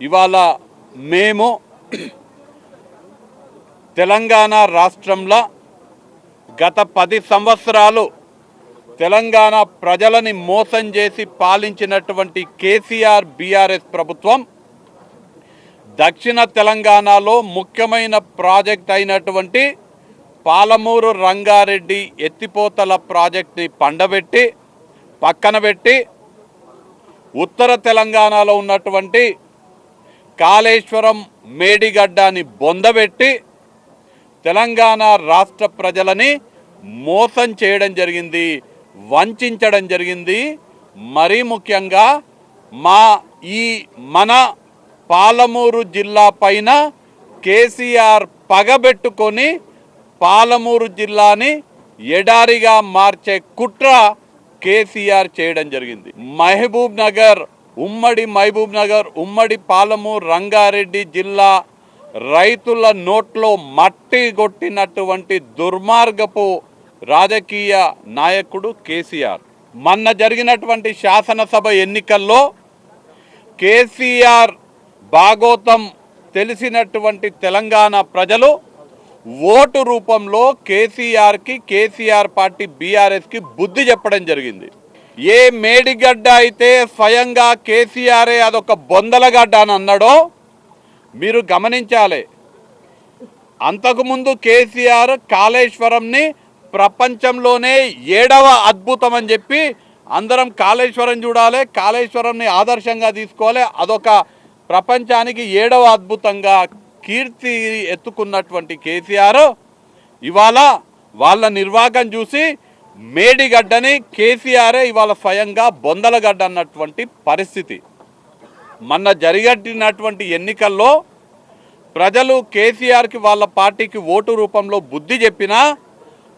ఇవాళ మేము తెలంగాణ రాష్ట్రంలో గత పది సంవత్సరాలు తెలంగాణ ప్రజలని మోసం చేసి పాలించినటువంటి కేసీఆర్ బీఆర్ఎస్ ప్రభుత్వం దక్షిణ తెలంగాణలో ముఖ్యమైన ప్రాజెక్ట్ అయినటువంటి పాలమూరు రంగారెడ్డి ఎత్తిపోతల ప్రాజెక్ట్ని పండబెట్టి పక్కన పెట్టి ఉత్తర తెలంగాణలో ఉన్నటువంటి కాళేశ్వరం మేడిగడ్డని బొందబెట్టి తెలంగాణ రాష్ట్ర ప్రజలని మోసం చేయడం జరిగింది వంచడం జరిగింది. మరీ ముఖ్యంగా మా ఈ మన పాలమూరు జిల్లా పైన కేసీఆర్ పగబెట్టుకొని పాలమూరు జిల్లాని ఎడారిగా మార్చే కుట్ర కేసీఆర్ చేయడం జరిగింది. మహబూబ్ నగర్ ఉమ్మడి మహబూబ్ నగర్ ఉమ్మడి పాలము రంగారెడ్డి జిల్లా రైతుల నోట్లో మట్టి కొట్టినటువంటి దుర్మార్గపు రాజకీయ నాయకుడు కేసీఆర్. మొన్న జరిగినటువంటి శాసనసభ ఎన్నికల్లో కేసీఆర్ భాగోతం తెలిసినటువంటి తెలంగాణ ప్రజలు ఓటు రూపంలో కేసీఆర్కి కేసీఆర్ పార్టీ బీఆర్ఎస్కి బుద్ధి చెప్పడం జరిగింది. ఏ మేడిగడ్డ అయితే స్వయంగా కేసీఆరే అదొక బొందలగడ్డ అని అన్నాడో మీరు గమనించాలి. అంతకుముందు కేసీఆర్ కాళేశ్వరంని ప్రపంచంలోనే ఏడవ అద్భుతం అని చెప్పి అందరం కాళేశ్వరం చూడాలి కాళేశ్వరంని ఆదర్శంగా తీసుకోవాలి అదొక ప్రపంచానికి ఏడవ అద్భుతంగా కీర్తి ఎత్తుకున్నటువంటి కేసీఆర్. ఇవాళ వాళ్ళ నిర్వాహకం చూసి మేడిగడ్డని కేసీఆరే ఇవాళ స్వయంగా బొందలగడ్డ అన్నటువంటి పరిస్థితి. మొన్న జరిగినటువంటి ఎన్నికల్లో ప్రజలు కేసీఆర్కి వాళ్ళ పార్టీకి ఓటు రూపంలో బుద్ధి చెప్పినా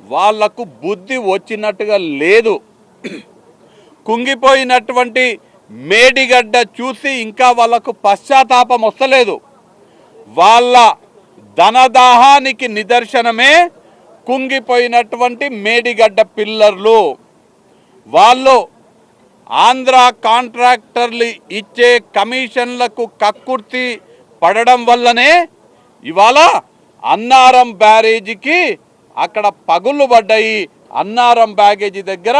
వాళ్ళకు బుద్ధి వచ్చినట్టుగా లేదు. కుంగిపోయినటువంటి మేడిగడ్డ చూసి ఇంకా వాళ్ళకు పశ్చాత్తాపం వస్తలేదు. వాళ్ళ ధనదాహానికి నిదర్శనమే కుంగిపోయినటువంటి మేడిగడ్డ పిల్లర్లు. వాళ్ళు ఆంధ్ర కాంట్రాక్టర్లు ఇచ్చే కమిషన్లకు కక్కుర్తి పడడం వల్లనే ఇవాళ అన్నారం బ్యారేజీకి అక్కడ పగుళ్ళు పడ్డాయి. అన్నారం బ్యాగేజీ దగ్గర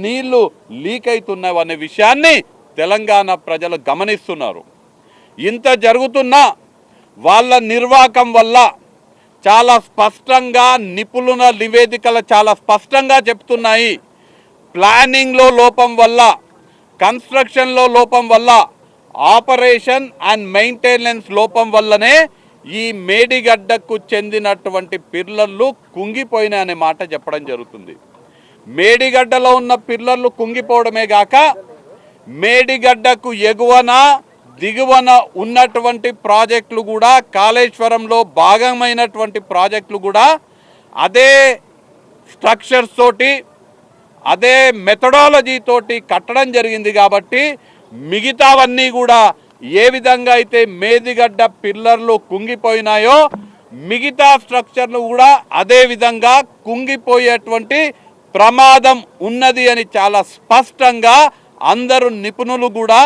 నీళ్ళు లీక్ అవుతున్నాయి అనే విషయాన్ని తెలంగాణ ప్రజలు గమనిస్తున్నారు. ఇంత జరుగుతున్నా వాళ్ళ నిర్వాకం వల్ల చాలా స్పష్టంగా నిపుణుల నివేదికలు చాలా స్పష్టంగా చెప్తున్నాయి. ప్లానింగ్లో లోపం వల్ల కన్స్ట్రక్షన్లో లోపం వల్ల ఆపరేషన్ అండ్ మెయింటెనెన్స్ లోపం వల్లనే ఈ మేడిగడ్డకు చెందినటువంటి పిల్లర్లు కుంగిపోయినాయి అనే మాట చెప్పడం జరుగుతుంది. మేడిగడ్డలో ఉన్న పిల్లర్లు కుంగిపోవడమే గాక మేడిగడ్డకు ఎగువన దిగువన ఉన్నటువంటి ప్రాజెక్టులు కూడా కాళేశ్వరంలో భాగమైనటువంటి ప్రాజెక్టులు కూడా అదే స్ట్రక్చర్స్ తోటి అదే మెథడాలజీ తోటి కట్టడం జరిగింది కాబట్టి మిగతావన్నీ కూడా ఏ విధంగా అయితే మేదిగడ్డ పిల్లర్లు కుంగిపోయినాయో మిగతా స్ట్రక్చర్లు కూడా అదే విధంగా కుంగిపోయేటువంటి ప్రమాదం ఉన్నది అని చాలా స్పష్టంగా అందరు నిపుణులు కూడా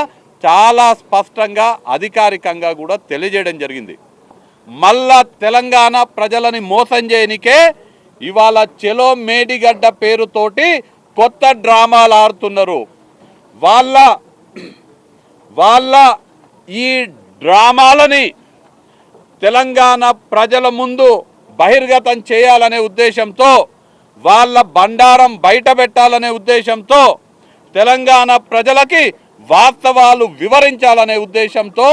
చాలా స్పష్టంగా అధికారికంగా కూడా తెలియజేయడం జరిగింది. మళ్ళా తెలంగాణ ప్రజలని మోసం చేయనికే ఇవాళ చెలో మేడిగడ్డ పేరుతోటి కొత్త డ్రామాలు ఆడుతున్నారు. వాళ్ళ వాళ్ళ ఈ డ్రామాలని తెలంగాణ ప్రజల ముందు బహిర్గతం చేయాలనే ఉద్దేశంతో వాళ్ళ బండారం బయట పెట్టాలనే ఉద్దేశంతో తెలంగాణ ప్రజలకి వాస్తవాలు వివరించాలనే ఉద్దేశంతో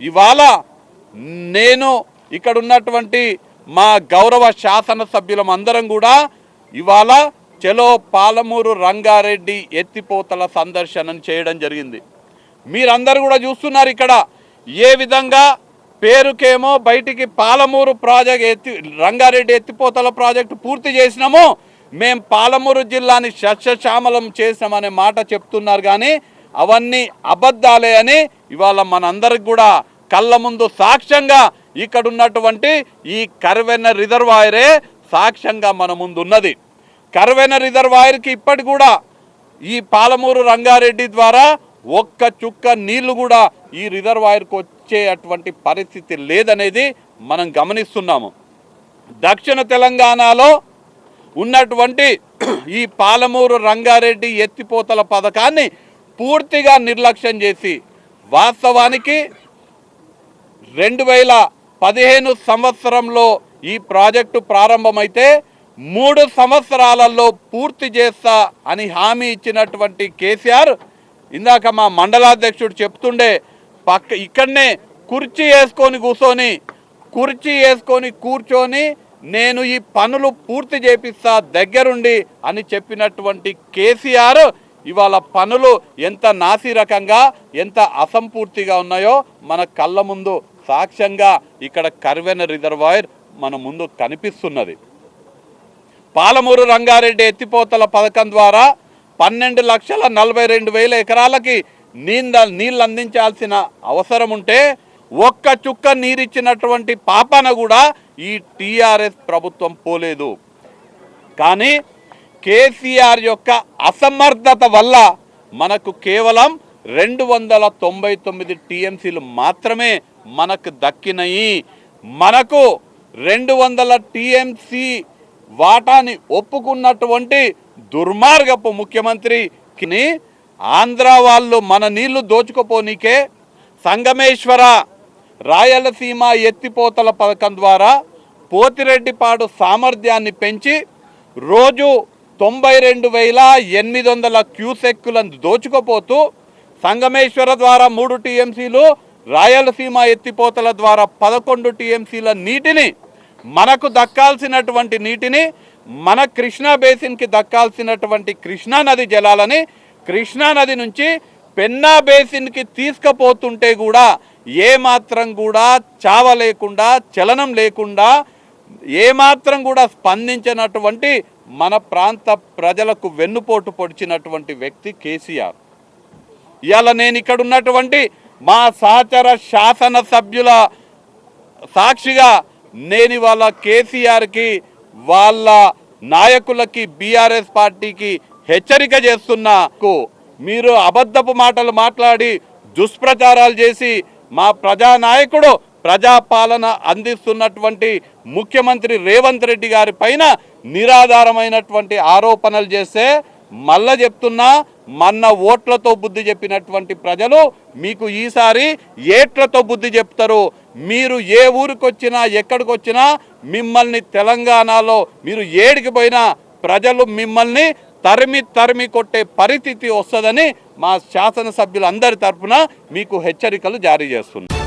ఇవాళ నేను ఇక్కడ ఉన్నటువంటి మా గౌరవ శాసనసభ్యులం అందరం కూడా ఇవాళ చెలో పాలమూరు రంగారెడ్డి ఎత్తిపోతల సందర్శనం చేయడం జరిగింది. మీరందరూ కూడా చూస్తున్నారు ఇక్కడ ఏ విధంగా పేరుకేమో బయటికి పాలమూరు ప్రాజెక్ట్ ఎత్తి రంగారెడ్డి ఎత్తిపోతల ప్రాజెక్టు పూర్తి చేసినాము మేం పాలమూరు జిల్లాని సస్యశ్యామలం చేసినామనే మాట చెప్తున్నారు కానీ అవన్నీ అబద్ధాలే అని ఇవాళ మనందరికి కూడా కళ్ళ ముందు సాక్ష్యంగా ఇక్కడ ఉన్నటువంటి ఈ కరువెన్న రిజర్వాయరే సాక్ష్యంగా మన ముందు ఉన్నది కరువెన రిజర్వాయర్కి ఇప్పటి కూడా ఈ పాలమూరు రంగారెడ్డి ద్వారా ఒక్క చుక్క నీళ్ళు కూడా ఈ రిజర్వాయర్కు వచ్చేటువంటి పరిస్థితి లేదనేది మనం గమనిస్తున్నాము. దక్షిణ తెలంగాణలో ఉన్నటువంటి ఈ పాలమూరు రంగారెడ్డి ఎత్తిపోతల పథకాన్ని పూర్తిగా నిర్లక్ష్యం చేసి వాస్తవానికి రెండు వేల పదిహేను సంవత్సరంలో ఈ ప్రాజెక్టు ప్రారంభమైతే మూడు సంవత్సరాలలో పూర్తి చేస్తా అని హామీ ఇచ్చినటువంటి కేసీఆర్ ఇందాక మా మండలాధ్యక్షుడు చెప్తుండే పక్క ఇక్కడనే కుర్చీ వేసుకొని కూర్చొని కుర్చీ వేసుకొని కూర్చొని నేను ఈ పనులు పూర్తి చేపిస్తా దగ్గరుండి అని చెప్పినటువంటి కేసీఆర్ ఇవాళ పనులు ఎంత నాసిరకంగా ఎంత అసంపూర్తిగా ఉన్నాయో మన కళ్ళ ముందు సాక్ష్యంగా ఇక్కడ కర్వెన రిజర్వాయర్ మన ముందు కనిపిస్తున్నది. పాలమూరు రంగారెడ్డి ఎత్తిపోతల పథకం ద్వారా పన్నెండు లక్షల నలభై రెండు వేల ఎకరాలకి నీంద నీళ్ళు అందించాల్సిన అవసరం ఉంటే ఒక్క చుక్క నీరిచ్చినటువంటి పాపన కూడా ఈ టీఆర్ఎస్ ప్రభుత్వం పోలేదు. కానీ కేసీఆర్ యొక్క అసమర్థత వల్ల మనకు కేవలం రెండు వందల తొంభై తొమ్మిది టీఎంసీలు మాత్రమే మనకు దక్కినాయి. మనకు రెండు వందల టీఎంసీ వాటాని ఒప్పుకున్నటువంటి దుర్మార్గపు ముఖ్యమంత్రికి ఆంధ్ర వాళ్ళు మన నీళ్ళు దోచుకుపోనీకే సంగమేశ్వర రాయలసీమ ఎత్తిపోతల పథకం ద్వారా పోతిరెడ్డిపాడు సామర్థ్యాన్ని పెంచి రోజు తొంభై రెండు వేల ఎనిమిది వందల క్యూసెక్కులను దోచుకుపోతూ సంగమేశ్వర ద్వారా మూడు టీఎంసీలు రాయలసీమ ఎత్తిపోతల ద్వారా పదకొండు టీఎంసీల నీటిని మనకు దక్కాల్సినటువంటి నీటిని మన కృష్ణా బేసిన్కి దక్కాల్సినటువంటి కృష్ణా నది జలాలని కృష్ణా నది నుంచి పెన్నా బేసిన్కి తీసుకుపోతుంటే కూడా ఏమాత్రం కూడా చావ లేకుండా చలనం లేకుండా ఏమాత్రం కూడా స్పందించినటువంటి మన ప్రాంత ప్రజలకు వెన్నుపోటు పొడిచినటువంటి వ్యక్తి కేసీఆర్. ఇవాళ నేను ఇక్కడ ఉన్నటువంటి మా సహచర శాసన సభ్యుల సాక్షిగా నేను ఇవాళ కేసీఆర్కి వాళ్ళ నాయకులకి బీఆర్ఎస్ పార్టీకి హెచ్చరిక చేస్తున్నాకు మీరు అబద్ధపు మాటలు మాట్లాడి దుష్ప్రచారాలు చేసి మా ప్రజానాయకుడు ప్రజాపాలన అందిస్తున్నటువంటి ముఖ్యమంత్రి రేవంత్ రెడ్డి గారి పైన నిరాధారమైనటువంటి ఆరోపణలు చేస్తే మళ్ళా చెప్తున్నా మన్న ఓట్లతో బుద్ధి చెప్పినటువంటి ప్రజలు మీకు ఈసారి ఏట్లతో బుద్ధి చెప్తారు. మీరు ఏ ఊరికొచ్చినా ఎక్కడికొచ్చినా మిమ్మల్ని తెలంగాణలో మీరు ఏడికి పోయినా ప్రజలు మిమ్మల్ని తరిమి తరిమి కొట్టే పరిస్థితి వస్తుందని మా శాసనసభ్యులందరి తరఫున మీకు హెచ్చరికలు జారీ చేస్తున్నారు